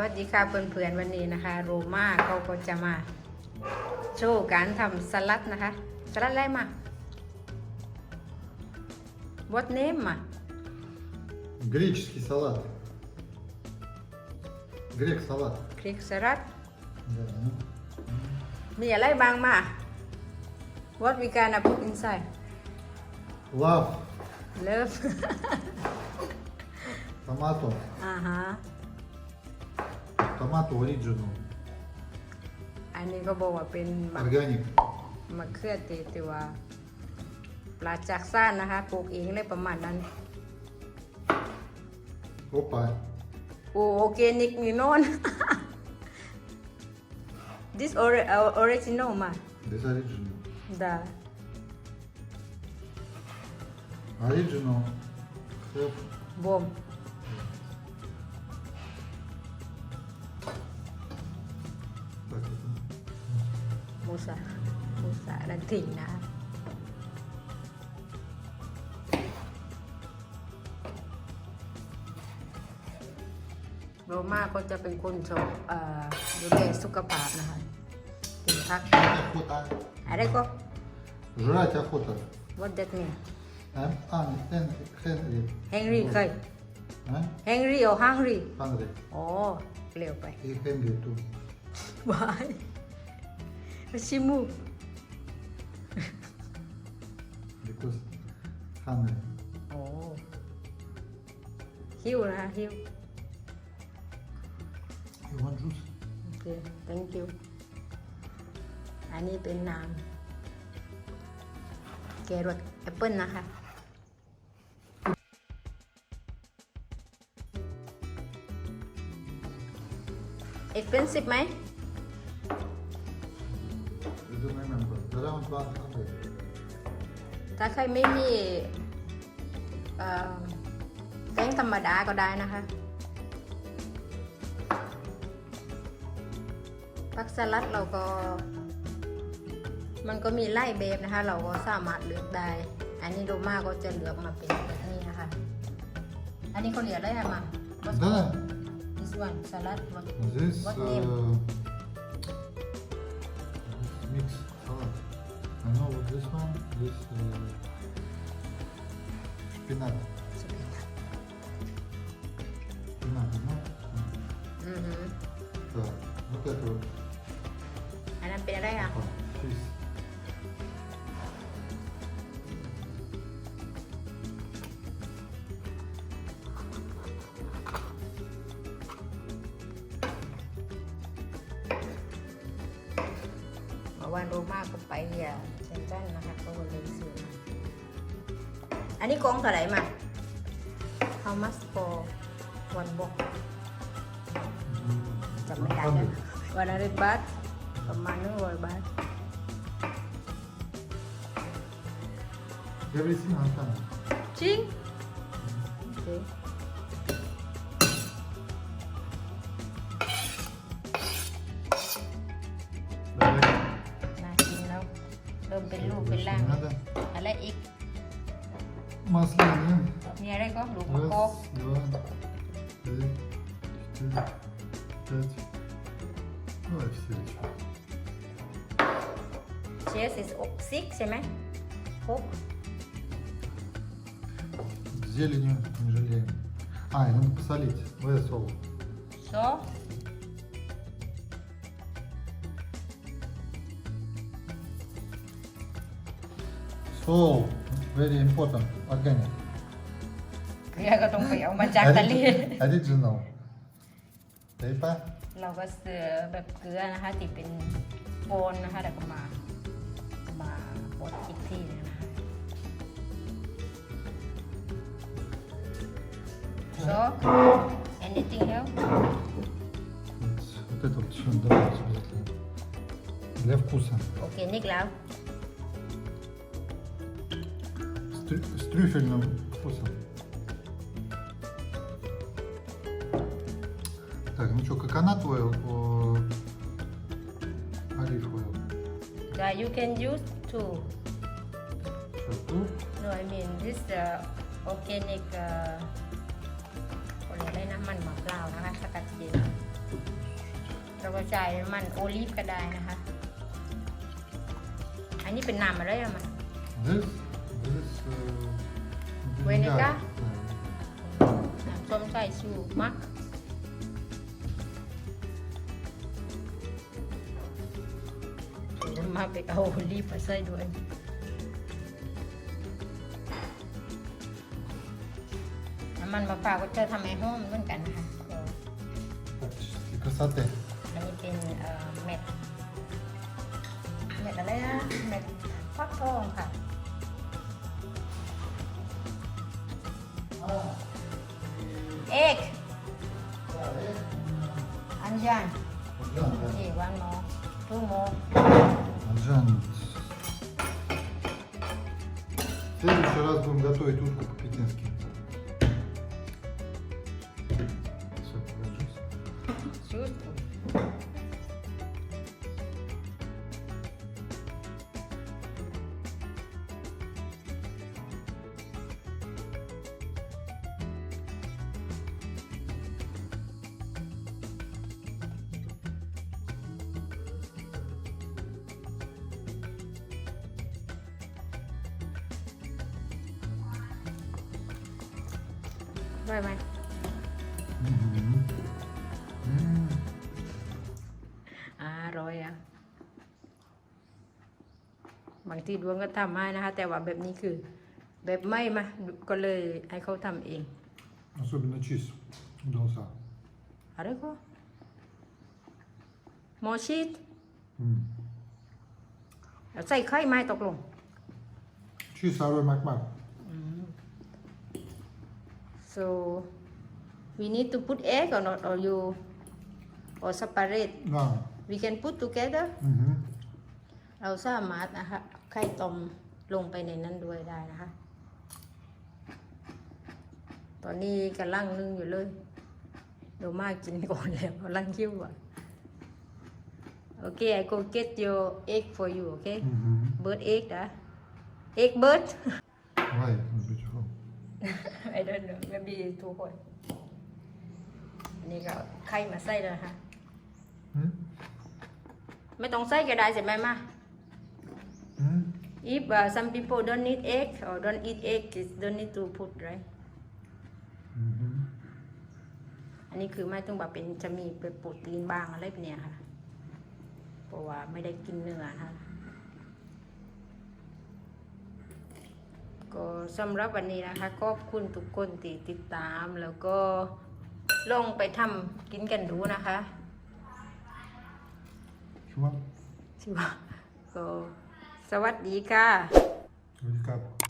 วัสดีค่ะเพื่อนๆวันนี้นะคะ โรมาเขาก็จะมา โชว์การทำสลัดนะคะ สลัดอะไรมา What name มา Греческий салат. Грек салат. คลิกสลัด Да. มีอะไรบ้างมา What we gonna put inside Лав, Love томато, อ่าฮะ томато оригинал, อันนี้ก็บอกว่าเป็นมะ органик. มะเขือเทศที่ว่าปลาจากซ่านนะคะปลูกเองเลยประมาณนั้น Опа. โอโอเคนิกนี่โน่น this ori- uh, original มา This оригинал. да Оригинал. Хлеб. บ สาภูสาดันทิงนโรมาก็จะเป็นคนชอบดูแลสุขภาพนะคะกินผักอะไรก็ราชขุตร What that mean? I'm Henry. Henry ใคร Henry or hungry? Hungry. โอเร็วไป Henry too. Bye. บายชิมู Because hungry. โอ้หิวนะคะหิว You want juice? โอเค thank you อันนี้เป็นน้ำแกรดแอปเปิลนะคะ expensive ไหม ถ้าใครไม่มีเอ่อแป้งธรรมดาก็ได้นะคะผักสลัดเราก็ มันก็มีไล่แบบนะคะ เราก็สามารถเลือกได้ อันนี้โดมาก็จะเลือกมาเป็นแบบนี้นะคะ อันนี้เขาเรียกอะไรอะมา What's Да. called? this one salad what This What uh, name? this one is uh, spinat, spinat, Hmm. Oh, please. Rumah kepahian. เนจันนะคะก็เลยซื้อมาอันนี้กองเท่าไหร่มา how much for one box จำไม่ได้นะวันละร้อยบาทประมาณนึงร้อยบาท Everything half time. Ching. Okay. Маслины. มีอะไรก็ลูกมะกอก Раз, два, три, четыре, пять. Ой, все еще. เชส is ซิกใช่ไหมหก Зеленью не жалеем. А, и надо посолить. В сол. สอง Сол. Very important. Organic. เกลือก็ต้องไปเอามาจากทะเล Origi- Original. Paper. เราก็เสือแบบเกลือนะคะที่เป็นโปนนะคะแล้วก็มา มาบดอีกทีนึงนะคะ so anything else Вот, вот это вот еще добавить обязательно. Для вкуса. โอเคนิกแล้ว С, โ с трюфельным вкусом. Так, ну что, коконат ойл, о, олив ойл. so you can use to Что, тут? no I mean this uh, organic uh เขาเรียกอะไรนะมันมะพร้าวนะคะสกัดเย็น เราก็ใส่มันโอลีฟก็ได้นะคะ อันนี้เป็นน้ำอะไรอะมัน This, this uh, Vinegar? Yeah. น้ำส้มใส่ชูมักเดี๋ยวมาไปเอาโอลีฟมาใส่ด้วยน้ำมันมะพร้าวก็จะทำให้หอมเหมือนกันนะคะก็ Tylko satay. อันนี้เป็นเอ่อเม็ดเม็ดอะไรนะเม็ดฟักทองค่ะ Следующий раз будем готовить утку по-пекински. ได้ไหม Мгм. М. อร่อยอ่ะ บางทีดวงก็ทำให้นะคะ แต่ว่าแบบนี้คือ แบบไม่มาก็เลยให้เขาทำเอง Особенно чиз. Удался. อะไรก็หมอชีส М. แล้วใส่ไข่ไม้ตกลง Чиз арой макмак. So we need to put egg or not, or you, or separate. No. We can put together. อือฮึเราสามารถนะคะไข่ต้มลงไปในนั้นด้วยได้นะคะ ตอนนี้กำลังนึ่งอยู่เลย เดี๋ยวมากินก่อนแล้วกำลังคิวอะ Okay, I go get your egg for you, okay? อือฮึ Bird egg นะ Egg bird. Right. I don't know maybe too hot อันนี้ก็ไข่มาใส่เลยค่ะไม่ต้องใส่ก็ได้ใช่ไหมมา if uh, some people don't need egg or don't eat egg don't need to put right อันนี้คือไม่ต้องแบบเป็นจะมีเป็นโปรตีนบางอะไรแบบนี้ค่ะ เพราะว่าไม่ได้กินเนื้อค่ะ ก็สำหรับวันนี้นะคะขอบคุณทุกคนที่ติดตามแล้วก็ลงไปทำกินกันดูนะคะชัวชัวก็สวัสดีค่ะสวัสดีครับ